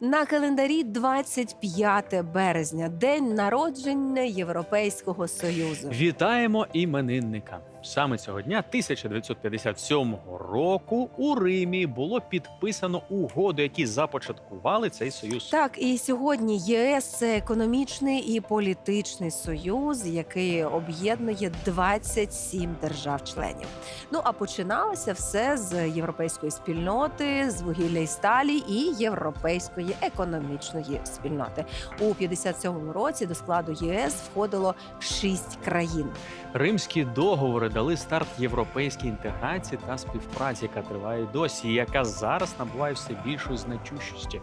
На календарі 25 березня, день народження Європейського Союзу. Вітаємо іменинника. Саме цього дня, 1957 року, у Римі було підписано угоду, які започаткували цей союз. Так, і сьогодні ЄС це економічний і політичний союз, який об'єднує 27 держав-членів. Ну а починалося все з європейської спільноти, з вугілля і сталі і європейської економічної спільноти. У 57-му році до складу ЄС входило 6 країн. Римські договори дали старт європейській інтеграції та співпраці, яка триває досі, і яка зараз набуває все більшої значущості.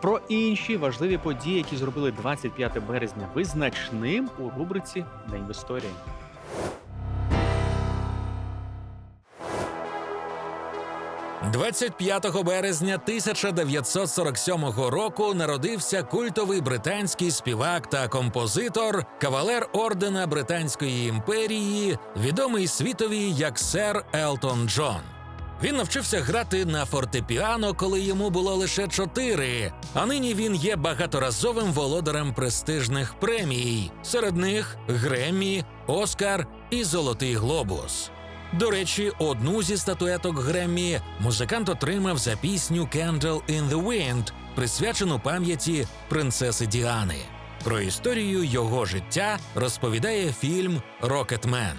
Про інші важливі події, які зробили 25 березня визначним у рубриці День в історії. – 25 березня 1947 року народився культовий британський співак та композитор, кавалер ордена Британської імперії, відомий світові як сер Елтон Джон. Він навчився грати на фортепіано, коли йому було лише чотири. А нині він є багаторазовим володарем престижних премій. Серед них Греммі, Оскар і Золотий Глобус. До речі, одну зі статуеток Греммі музикант отримав за пісню «Candle in the Wind», присвячену пам'яті принцеси Діани. Про історію його життя розповідає фільм «Рокетмен».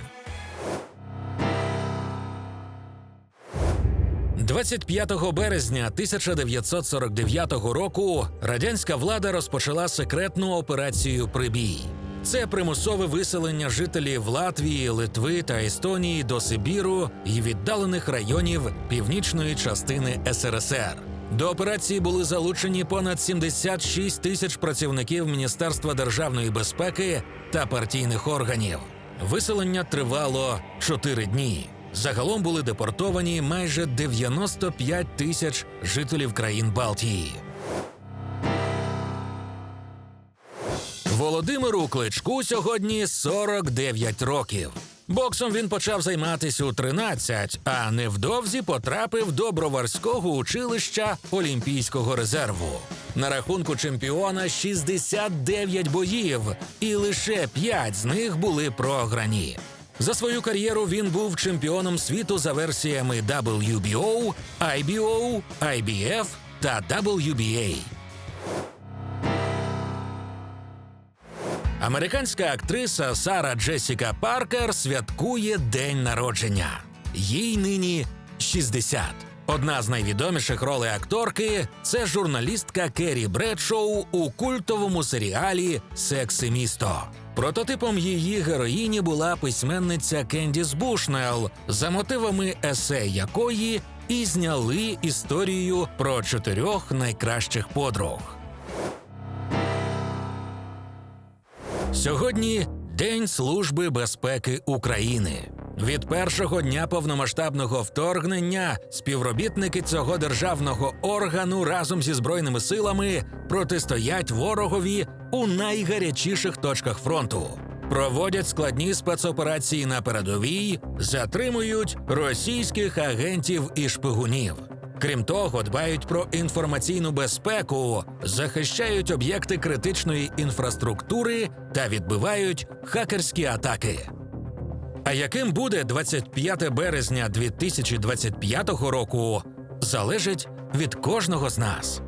25 березня 1949 року радянська влада розпочала секретну операцію Прибій. Це примусове виселення жителів Латвії, Литви та Естонії до Сибіру і віддалених районів північної частини СРСР. До операції були залучені понад 76 тисяч працівників Міністерства державної безпеки та партійних органів. Виселення тривало 4 дні. Загалом були депортовані майже 95 тисяч жителів країн Балтії. Володимиру Кличку сьогодні 49 років. Боксом він почав займатися у 13, а невдовзі потрапив до броварського училища Олімпійського резерву. На рахунку чемпіона 69 боїв, і лише 5 з них були програні. За свою кар'єру він був чемпіоном світу за версіями WBO, IBO, IBF та WBA. Американська актриса Сара Джесіка Паркер святкує день народження. Їй нині 60. Одна з найвідоміших ролей акторки це журналістка Керрі Бредшоу у культовому серіалі Секс і місто. Прототипом її героїні була письменниця Кендіс Бушнелл, за мотивами есе якої і зняли історію про чотирьох найкращих подруг. Сьогодні День Служби безпеки України. Від першого дня повномасштабного вторгнення співробітники цього державного органу разом зі збройними силами протистоять ворогові у найгарячіших точках фронту. Проводять складні спецоперації на передовій, затримують російських агентів і шпигунів. Крім того, дбають про інформаційну безпеку, захищають об'єкти критичної інфраструктури та відбивають хакерські атаки. А яким буде 25 березня 2025 року, залежить від кожного з нас.